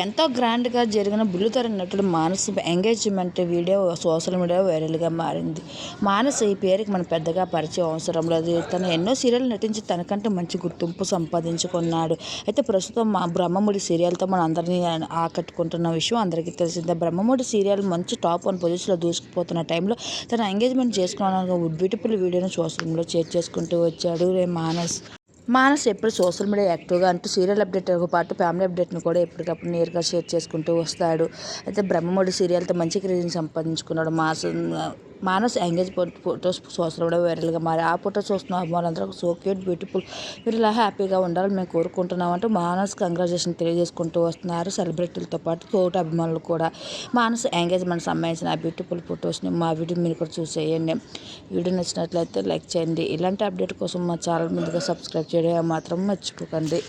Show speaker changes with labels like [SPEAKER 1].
[SPEAKER 1] ఎంతో గ్రాండ్గా జరిగిన బుల్లితెర నటుడు మానస్ ఎంగేజ్మెంట్ వీడియో సోషల్ మీడియాలో వైరల్గా మారింది. మానస్ ఈ పేరుకి మన పెద్దగా పరిచయం అవసరం లేదు. తను ఎన్నో సీరియల్ నటించి తనకంటే మంచి గుర్తింపు సంపాదించుకున్నాడు. అయితే ప్రస్తుతం మా బ్రహ్మముడి సీరియల్తో మన అందరినీ ఆకట్టుకుంటున్న విషయం అందరికీ తెలిసిందే. బ్రహ్మముడి సీరియల్ మంచి టాప్ వన్ పొజిషన్లో దూసుకుపోతున్న టైంలో తన ఎంగేజ్మెంట్ చేసుకోవడానికి బ్యూటిఫుల్ వీడియోను సోషల్ మీడియాలో షేర్ చేసుకుంటూ వచ్చాడు రే మానస్. మానస్ ఎప్పుడు సోషల్ మీడియా యాక్టివ్గా అంటూ సీరియల్ అప్డేట్తో పాటు ఫ్యామిలీ అప్డేట్ను కూడా ఎప్పటికప్పుడు నేరుగా షేర్ చేసుకుంటూ వస్తాడు. అయితే బ్రహ్మముడి సీరియల్తో మంచి క్రేజ్ని సంపాదించుకున్నాడు. Mass Manas engage photos social media వైరల్గా మారి ఆ ఫోటో చూస్తున్న అభిమానులందరూ సో క్యూట్ బ్యూటిఫుల్ మీరు ఇలా హ్యాపీగా ఉండాలని మేము కోరుకుంటున్నామంటూ మానస్ కంగ్రాచులేషన్ తెలియజేసుకుంటూ వస్తున్నారు సెలబ్రిటీలతో పాటు తోటి అభిమానులు కూడా. మానస్ ఎంగేజ్మెంట్ సంబంధించిన ఆ బ్యూటిఫుల్ ఫొటోస్ని మా వీడియో మీరు కూడా చూసేయండి. వీడియో నచ్చినట్లయితే లైక్ చేయండి. ఇలాంటి అప్డేట్ కోసం మా ఛానల్ ముందుగా సబ్స్క్రైబ్ చేయడం మాత్రం మర్చిపోకండి.